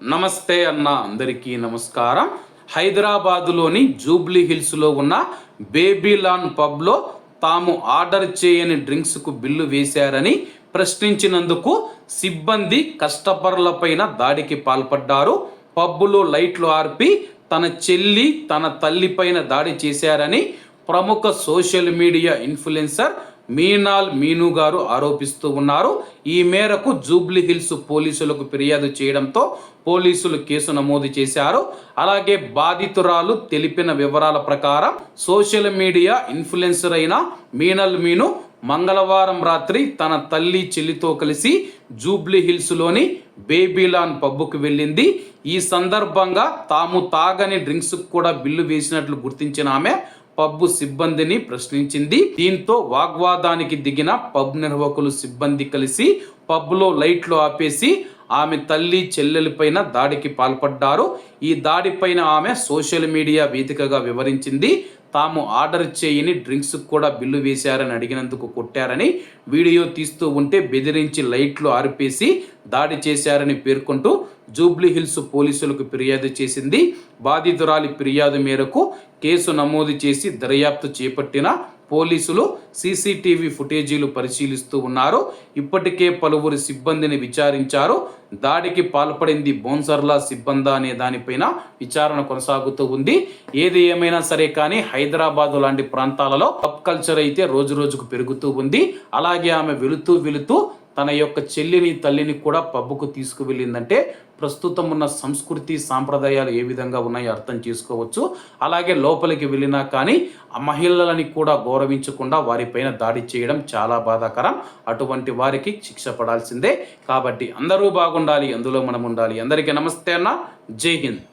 నమస్తే అన్న అందరికీ నమస్కారం. హైదరాబాదులోని జూబ్లీ హిల్స్లో ఉన్న బేబీలాన్ పబ్లో తాము ఆర్డర్ చేయని డ్రింక్స్కు బిల్లు వేశారని ప్రశ్నించినందుకు సిబ్బంది కస్టమర్లపైన దాడికి పాల్పడ్డారు. పబ్బులో లైట్లు ఆర్పి తన చెల్లి తన తల్లిపైన దాడి చేశారని ప్రముఖ సోషల్ మీడియా ఇన్ఫ్లుయెన్సర్ మీనాల్ మీను గారు ఆరోపిస్తూ ఉన్నారు. ఈ మేరకు జూబ్లీ హిల్స్ పోలీసులకు ఫిర్యాదు చేయడంతో పోలీసులు కేసు నమోదు చేశారు. అలాగే బాధితురాలు తెలిపిన వివరాల ప్రకారం సోషల్ మీడియా ఇన్ఫ్లుయెన్సర్ అయిన మీనల్ మీను మంగళవారం రాత్రి తన తల్లి చెల్లితో కలిసి జూబ్లీ హిల్స్లోని బేబీలాన్ పబ్బుకు వెళ్ళింది. ఈ సందర్భంగా తాము తాగని డ్రింక్స్ కూడా బిల్లు వేసినట్లు గుర్తించిన ఆమె పబ్ సిబ్బందిని ప్రశ్నించింది. దీంతో వాగ్వాదానికి దిగిన పబ్ నిర్వాహకులు సిబ్బంది కలిసి పబ్లో లైట్లు ఆపేసి ఆమె తల్లి చెల్లెలపైన దాడికి పాల్పడ్డారు. ఈ దాడిపైన ఆమె సోషల్ మీడియా వేదికగా వివరించింది. తాము ఆర్డర్ చేయని డ్రింక్స్ కూడా బిల్లు వేశారని అడిగినందుకు కొట్టారని వీడియో తీస్తూ ఉంటే బెదిరించి లైట్లు ఆర్పేసి దాడి చేశారని పేర్కొంటూ జూబ్లీ హిల్స్ పోలీసులకు ఫిర్యాదు చేసింది. బాధితురాలి ఫిర్యాదు మేరకు కేసు నమోదు చేసి దర్యాప్తు చేపట్టిన పోలీసులు సీసీటీవీ ఫుటేజీలు పరిశీలిస్తూ ఉన్నారు. ఇప్పటికే పలువురు సిబ్బందిని విచారించారు. దాడికి పాల్పడింది బోన్సర్లా సిబ్బందా అనే దానిపైన విచారణ కొనసాగుతూ ఉంది. ఏది ఏమైనా సరే కానీ హైదరాబాద్ లాంటి ప్రాంతాలలో పబ్ కల్చర్ అయితే రోజు రోజుకు పెరుగుతూ ఉంది. అలాగే ఆమె వెళుతూ వెళుతూ తన యొక్క చెల్లిని తల్లిని కూడా పబ్బుకు తీసుకువెళ్ళిందంటే ప్రస్తుతం ఉన్న సంస్కృతి సాంప్రదాయాలు ఏ విధంగా ఉన్నాయో అర్థం చేసుకోవచ్చు. అలాగే లోపలికి వెళ్ళినా కానీ మహిళలని కూడా గౌరవించకుండా వారిపైన దాడి చేయడం చాలా బాధాకరం. అటువంటి వారికి శిక్ష పడాల్సిందే. కాబట్టి అందరూ బాగుండాలి అందులో మనం ఉండాలి. అందరికీ నమస్తే అన్న. జై హింద్.